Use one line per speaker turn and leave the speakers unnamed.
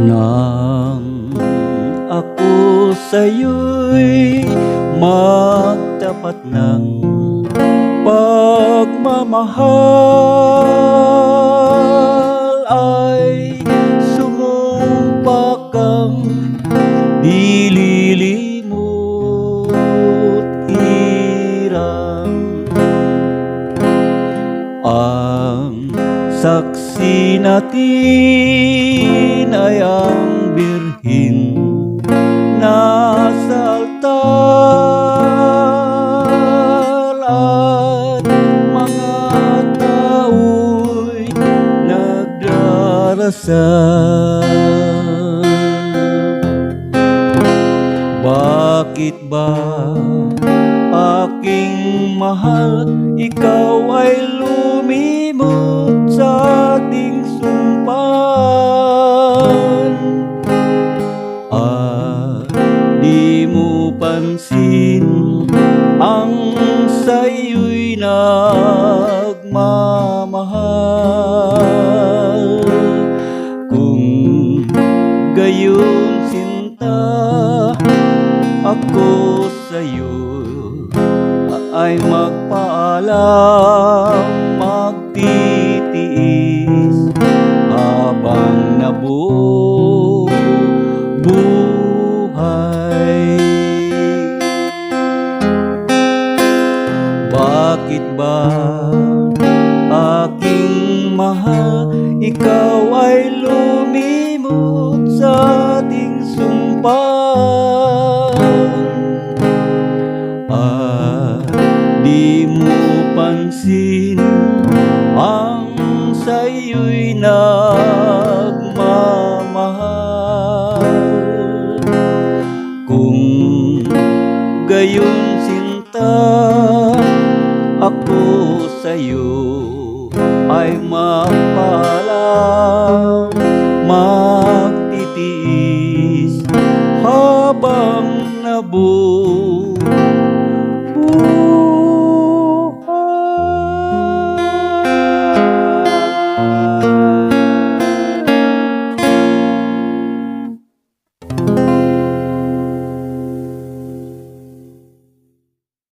Nang ako sa'yo'y magtapat ng pagmamahal ay sumumpa kang dilili saksi natin ay ang birhin na sa altar at mga tao'y nagdarasal. Bakit ba aking mahal ikaw ay lumimot sa'yo'y nagmamahal Kung gayon sinta ako sa'yo ay magpaalam ba? Aking mahal, ikaw ay lumimot sa ating sumpaan di mo pansin ang sa'yo'y nagmamahal Kung gayon sinta sa'yo ay mapalang magtitiis habang nabuhay.